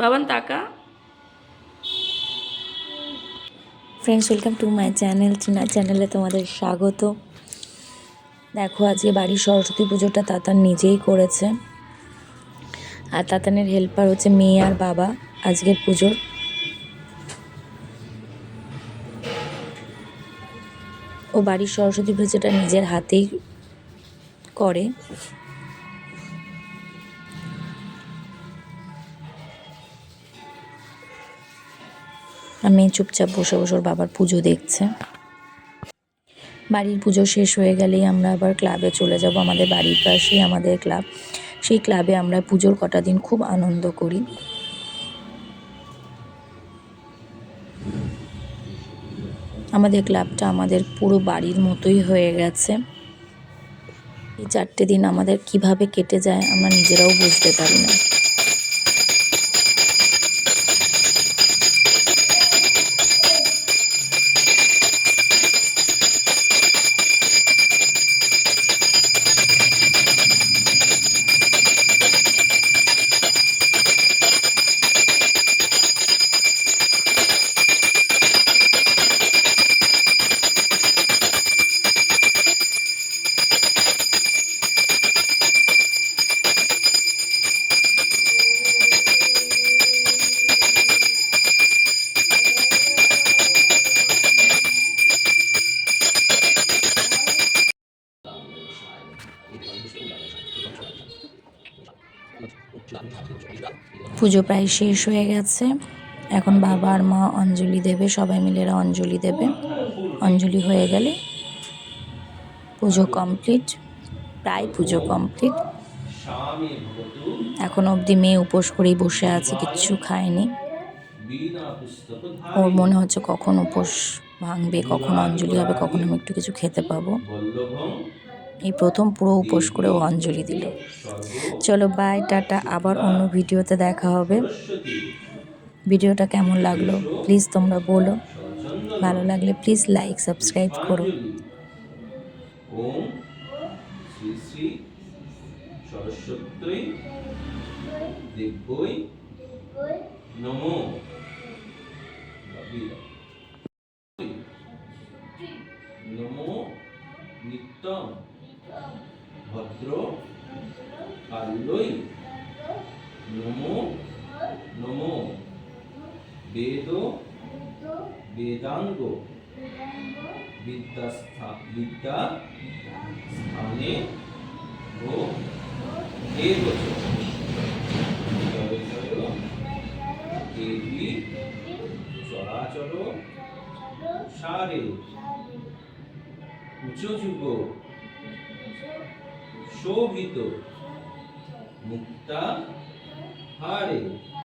বাবান তাকা friends welcome to my channel চ্যানেলে তোমাদের স্বাগত। দেখো, আজকে বাড়ির সরস্বতী পুজোটা তাতান নিজেই করেছে। আর তাতানের হেল্পার হচ্ছে মেয়ে আর বাবা, আজকের পুজোর। ও বাড়ির সরস্বতী পুজোটা নিজের হাতেই করে। আর মেয়ে চুপচাপ বসে বসে বাবার পুজো দেখছে। বাড়ির পুজো শেষ হয়ে গেলেই আমরা আবার ক্লাবে চলে যাব। আমাদের বাড়ির পাশেই আমাদের ক্লাব সেই ক্লাবে আমরা পুজোর কটা দিন খুব আনন্দ করি। আমাদের ক্লাবটা আমাদের পুরো বাড়ির মতোই হয়ে গেছে। এই চারটে দিন আমাদের কীভাবে কেটে যায় আমরা নিজেরাও বুঝতে পারি না। পুজো প্রায় শেষ হয়ে গেছে। এখন বাবা আর মা অঞ্জলি দেবে, সবাই মিলে এরা অঞ্জলি দেবে। অঞ্জলি হয়ে গেলে পুজো কমপ্লিট প্রায় পুজো কমপ্লিট এখন অবধি মেয়ে উপোস করেই বসে আছে, কিচ্ছু খায়নি। ওর মনে হচ্ছে কখন উপোস ভাঙবে, কখন অঞ্জলি হবে, কখন আমি একটু কিছু খেতে পাবো। এই প্রথম পুরো উপোস করে ও অঞ্জলি দিল। চলো বাই টাটা, আবার অন্য ভিডিওতে দেখা হবে। ভিডিওটা কেমন লাগল? প্লিজ তোমরা বলো। ভালো লাগলে প্লিজ লাইক সাবস্ক্রাইব করো। নমো নমো নিত্যম ভদ্র কাল্যই নমো নমো। বেদ, বেদাঙ্গ। বিদ্যাস্থা বিদ্যা স্থানে ও এব চ। জয় জয় দেবী চরাচর সারে। উচ্চযুগ শোভিত মুক্তা হারে